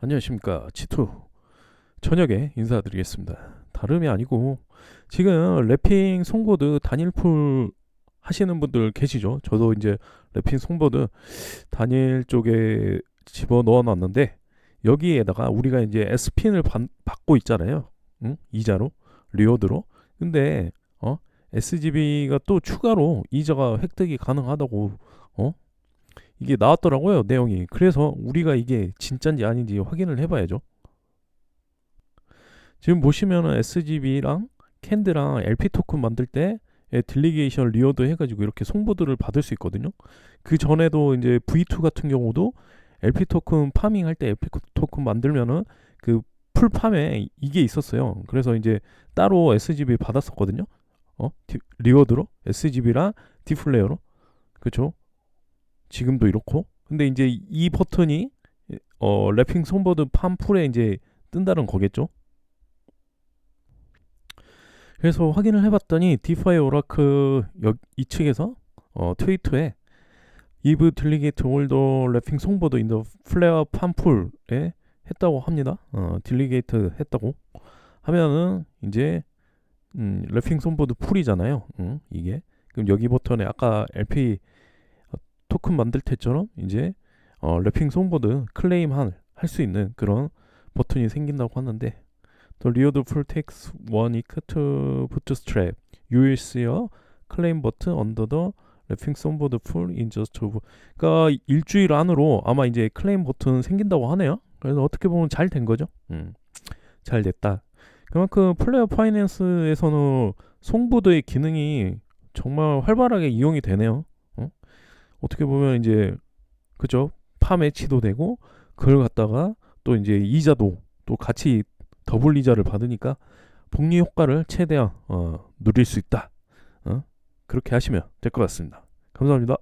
안녕하십니까. 치투 저녁에 인사드리겠습니다. 다름이 아니고 지금 랩핑 송보드 단일풀 하시는 분들 계시죠? 저도 이제 랩핑 송보드 단일 쪽에 집어 넣어 놨는데 여기에다가 우리가 이제 S핀을 받, 받고 있잖아요. 응? 이자로 리워드로. 근데 어? SGB가 또 추가로 이자가 획득이 가능하다고 어 이게 나왔더라고요 내용이. 그래서 우리가 이게 진짠지 아닌지 확인을 해봐야죠. 지금 보시면은 SGB랑 캔드랑 LP 토큰 만들 때 딜리게이션 리워드 해가지고 이렇게 송보드를 받을 수 있거든요. 그 전에도 이제 V2 같은 경우도 LP 토큰 파밍 할 때 LP 토큰 만들면은 그 풀팜에 이게 있었어요. 그래서 이제 따로 SGB 받았었거든요. 어? 디- 리워드로? SGB랑 디플레이어로? 그쵸 지금도 이렇고? 근데 이제 이 버튼이 어 랩핑 손보드 팜풀에 이제 뜬다는 거겠죠? 그래서 확인을 해봤더니 디파이 오라크 여, 이 측에서 어 트위터에 이브 딜리게이트 올더 랩핑 송보드 인더 플레어 팜풀에 했다고 합니다. 어 딜리게이트 했다고. 하면은 이제 음, 랩핑 손보드 풀이잖아요. 음, 이게. 그럼 여기 버튼에 아까 LP 토큰 만들 때처럼 이제 어, 랩핑 송보드 클레임 할 수 있는 그런 버튼이 생긴다고 하는데 Equal to Bootstrap You will see a claim button under the 랩핑 송보드 풀 just over 그러니까 일주일 안으로 아마 이제 클레임 버튼 생긴다고 하네요. 그래서 어떻게 보면 잘 된 거죠? 음, 잘 됐다. 그만큼 플레이어 파이낸스에서는 송보드의 기능이 정말 활발하게 이용이 되네요 어? 어떻게 보면 이제 그죠 팜 매치도 되고 그걸 갖다가 또 이제 이자도 또 같이 더블 이자를 받으니까 복리 효과를 최대한 어, 누릴 수 있다 어? 그렇게 하시면 될 것 같습니다 감사합니다